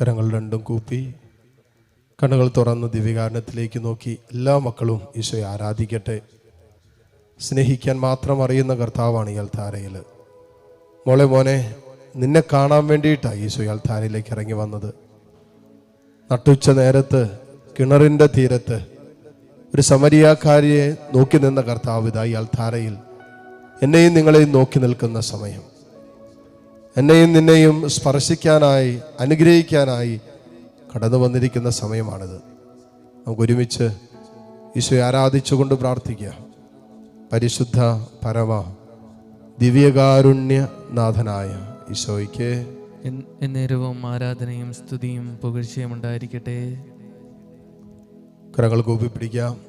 കരങ്ങൾ രണ്ടും കൂപ്പി കണ്ണുകൾ തുറന്ന് ദിവ്യകാരണത്തിലേക്ക് നോക്കി. എല്ലാ മക്കളും ഈശോയെ ആരാധിക്കട്ടെ. സ്നേഹിക്കാൻ മാത്രം അറിയുന്ന കർത്താവാണ് ഈ അൽത്താരയിൽ മോളെ മോനെ നിന്നെ കാണാൻ വേണ്ടിയിട്ടാണ് ഈശോ ഈ അൽത്താരയിലേക്ക് ഇറങ്ങി വന്നത്. നട്ടുച്ച നേരത്ത് കിണറിന്റെ തീരത്ത് ഒരു സമരിയാക്കാരിയെ നോക്കി നിന്ന കർത്താവ് ഇതാ ഈ അൽത്താരയിൽ. എന്നെയും നിങ്ങളെയും നോക്കി നിൽക്കുന്ന സമയം. എന്നെയും നിന്നെയും സ്പർശിക്കാനായി അനുഗ്രഹിക്കാനായി കടന്നു വന്നിരിക്കുന്ന സമയമാണിത്. നമുക്ക് ഒരുമിച്ച് ഈശോയെ ആരാധിച്ചുകൊണ്ട് പ്രാർത്ഥിക്കുക. പരിശുദ്ധ പരമ ദിവ്യകാരുണ്യ നാഥനായ ഈശോയ്ക്ക് എന്നേരവും ആരാധനയും സ്തുതിയും പുകഴ്ചയും ഉണ്ടായിരിക്കട്ടെ. കരങ്ങൾ കൂപ്പി പിടിക്കാം.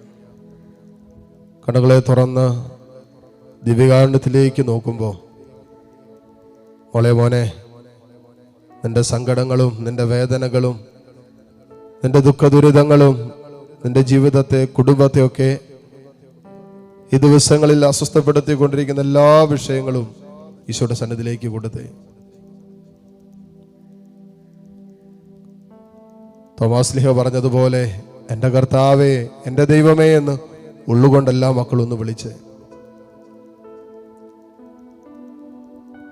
കണ്ണുകളെ തുറന്ന് ദിവ്യകാരുണ്യത്തിലേക്ക് നോക്കുമ്പോൾ മോളെ മോനെ നിന്റെ സങ്കടങ്ങളും നിന്റെ വേദനകളും നിന്റെ ദുഃഖ ദുരിതങ്ങളും നിന്റെ ജീവിതത്തെ കുടുംബത്തെയൊക്കെ ഈ ദിവസങ്ങളിൽ അസ്വസ്ഥപ്പെടുത്തിക്കൊണ്ടിരിക്കുന്ന എല്ലാ വിഷയങ്ങളും ഈശോയുടെ സന്നിധിയിലേക്ക് കൊടുത്തേ. തോമാസ് ലിഹ പറഞ്ഞതുപോലെ എന്റെ കർത്താവേ എന്റെ ദൈവമേ എന്ന് ഉള്ളുകൊണ്ടെല്ലാ മക്കളൊന്ന് വിളിച്ച്.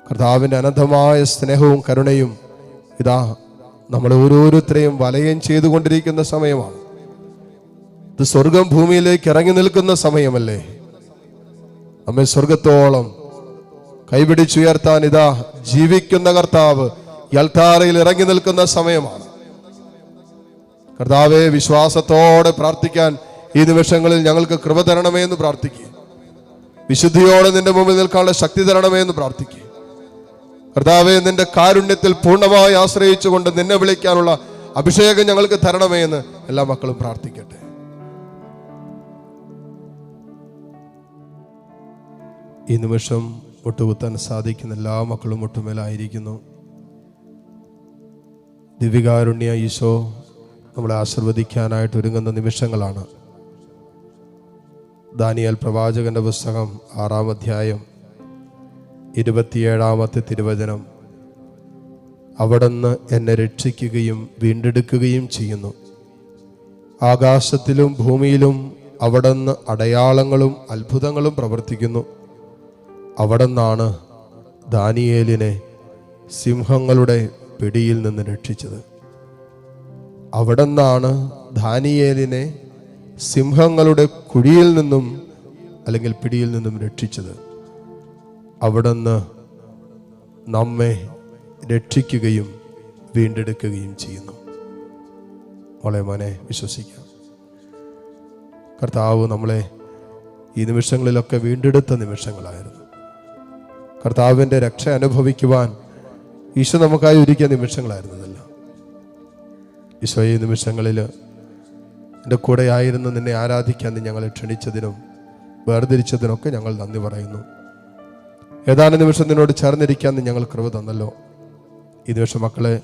കർത്താവിന്റെ അനന്തമായ സ്നേഹവും കരുണയും ഇതാ നമ്മൾ ഓരോരുത്തരെയും വലയം ചെയ്തുകൊണ്ടിരിക്കുന്ന സമയമാണ്. ഇത് സ്വർഗം ഭൂമിയിലേക്ക് ഇറങ്ങി നിൽക്കുന്ന സമയമല്ലേ? നമ്മെ സ്വർഗത്തോളം കൈപിടിച്ചുയർത്താൻ ഇതാ ജീവിക്കുന്ന കർത്താവ് യൽത്താറയിൽ ഇറങ്ങി നിൽക്കുന്ന സമയമാണ്. കർത്താവെ വിശ്വാസത്തോടെ പ്രാർത്ഥിക്കാൻ ഈ നിമിഷങ്ങളിൽ ഞങ്ങൾക്ക് കൃപ തരണമേ എന്ന് പ്രാർത്ഥിക്കുക. വിശുദ്ധിയോടെ നിന്റെ മുമ്പിൽ നിൽക്കാനുള്ള ശക്തി തരണമേ എന്ന് പ്രാർത്ഥിക്കുക. കർത്താവെ നിന്റെ കാരുണ്യത്തിൽ പൂർണമായി ആശ്രയിച്ചുകൊണ്ട് നിന്നെ വിളിക്കാനുള്ള അഭിഷേകം ഞങ്ങൾക്ക് തരണമേ എന്ന് എല്ലാ മക്കളും പ്രാർത്ഥിക്കട്ടെ. ഈ നിമിഷം ഒട്ടുകുത്താൻ സാധിക്കുന്ന എല്ലാ മക്കളും ഒട്ടുമേലായിരിക്കുന്നു. ദിവ്യകാരുണ്യ ഈശോ നമ്മളെ ആശീർവദിക്കാനായിട്ട് ഒരുങ്ങുന്ന നിമിഷങ്ങളാണ്. ദാനിയൽ പ്രവാചകന്റെ പുസ്തകം ആറാം അധ്യായം ഇരുപത്തിയേഴാമത്തെ തിരുവചനം. അവിടുന്ന് എന്നെ രക്ഷിക്കുകയും വീണ്ടെടുക്കുകയും ചെയ്യുന്നു. ആകാശത്തിലും ഭൂമിയിലും അവിടുന്ന് അടയാളങ്ങളും അത്ഭുതങ്ങളും പ്രവർത്തിക്കുന്നു. അവിടുന്നാണ് ദാനിയേലിനെ സിംഹങ്ങളുടെ പിടിയിൽ നിന്ന് രക്ഷിച്ചത്. അവിടുന്നാണ് ദാനിയേലിനെ സിംഹങ്ങളുടെ കുഴിയിൽ നിന്നും അല്ലെങ്കിൽ പിടിയിൽ നിന്നും രക്ഷിച്ചത്. അവിടുന്ന് നമ്മെ രക്ഷിക്കുകയും വീണ്ടെടുക്കുകയും ചെയ്യുന്നു. മോളെ മോനെ വിശ്വസിക്കാം. കർത്താവ് നമ്മളെ ഈ നിമിഷങ്ങളിലൊക്കെ വീണ്ടെടുത്ത നിമിഷങ്ങളായിരുന്നു. കർത്താവിന്റെ രക്ഷ അനുഭവിക്കുവാൻ ഈശോ നമുക്കായി ഒരുക്കിയ നിമിഷങ്ങളായിരുന്നു ഇതെല്ലാം. ഈശോ ഈ നിമിഷങ്ങളിൽ എന്റെ കൂടെ ആയിരുന്നു നിന്നെ ആരാധിക്കാൻ ഞങ്ങളെ ക്ഷണിച്ചതിനും വേർതിരിച്ചതിനൊക്കെ ഞങ്ങൾ നന്ദി പറയുന്നു. ഏതാനും നിമിഷം നിന്നോട് ചേർന്നിരിക്കാൻ ഞങ്ങൾ കൃപ തന്നല്ലോ. ഈ നിമിഷം മക്കളെ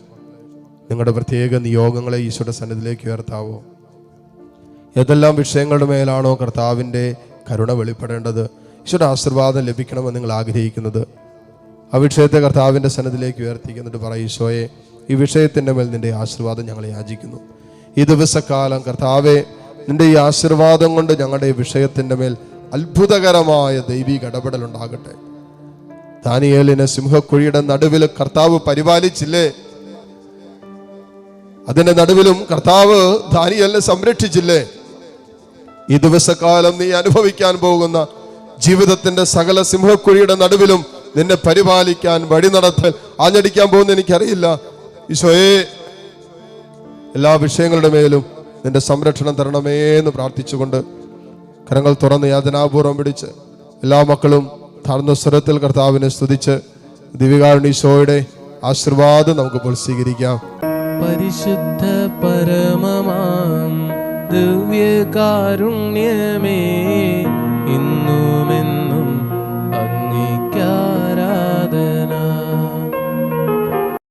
നിങ്ങളുടെ പ്രത്യേക നിയോഗങ്ങളെ ഈശോയുടെ സന്നിധിയിലേക്ക് ഉയർത്താവോ? ഏതെല്ലാം വിഷയങ്ങളുടെ മേലാണോ കർത്താവിന്റെ കരുണ വെളിപ്പെടേണ്ടത്? ഈശോയുടെ ആശീർവാദം ലഭിക്കണമെന്ന് നിങ്ങൾ ആഗ്രഹിക്കുന്നത്? ആ വിഷയത്തെ കർത്താവിന്റെ സന്നിധിയിലേക്ക് ഉയർത്തിക്കുന്നിട്ട് പറയും ഈശോയെ ഈ വിഷയത്തിന്റെ മേൽ നിന്റെ ആശീർവാദം ഞങ്ങളെ യാചിക്കുന്നു. ഈ ദിവസക്കാലം കർത്താവെ നിന്റെ ഈ ആശീർവാദം കൊണ്ട് ഞങ്ങളുടെ ഈ വിഷയത്തിന്റെ മേൽ അത്ഭുതകരമായ ദൈവിക ഇടപെടൽ ഉണ്ടാകട്ടെ ദാനിയേലിനെ സിംഹക്കുഴിയുടെ നടുവിൽ കർത്താവ് പരിപാലിച്ചില്ലേ? അതിന്റെ നടുവിലും കർത്താവ് ദാനിയേലിനെ സംരക്ഷിച്ചില്ലേ? ഈ ദിവസക്കാലം നീ അനുഭവിക്കാൻ പോകുന്ന ജീവിതത്തിന്റെ സകല സിംഹക്കുഴിയുടെ നടുവിലും നിന്നെ പരിപാലിക്കാൻ വഴി നടത്തൽ ആഞ്ഞടിക്കാൻ പോകുന്ന എനിക്കറിയില്ല. ഈശോയെ എല്ലാ വിഷയങ്ങളുടെ മേലും നിന്റെ സംരക്ഷണം തരണമേ എന്ന് പ്രാർത്ഥിച്ചുകൊണ്ട് കരങ്ങൾ തുറന്ന് യാതനാപൂർവം പിടിച്ച് എല്ലാ മക്കളും താഴ്ന്ന സ്വരത്തിൽ കർത്താവിനെ സ്തുതിച്ച് ദിവികാരുണീശോയുടെ ആശീർവാദം നമുക്ക് നമുക്കിപ്പോൾ സ്വീകരിക്കാം. പരിശുദ്ധ പരമമാം ദിവ്യകാരുണ്യമേ.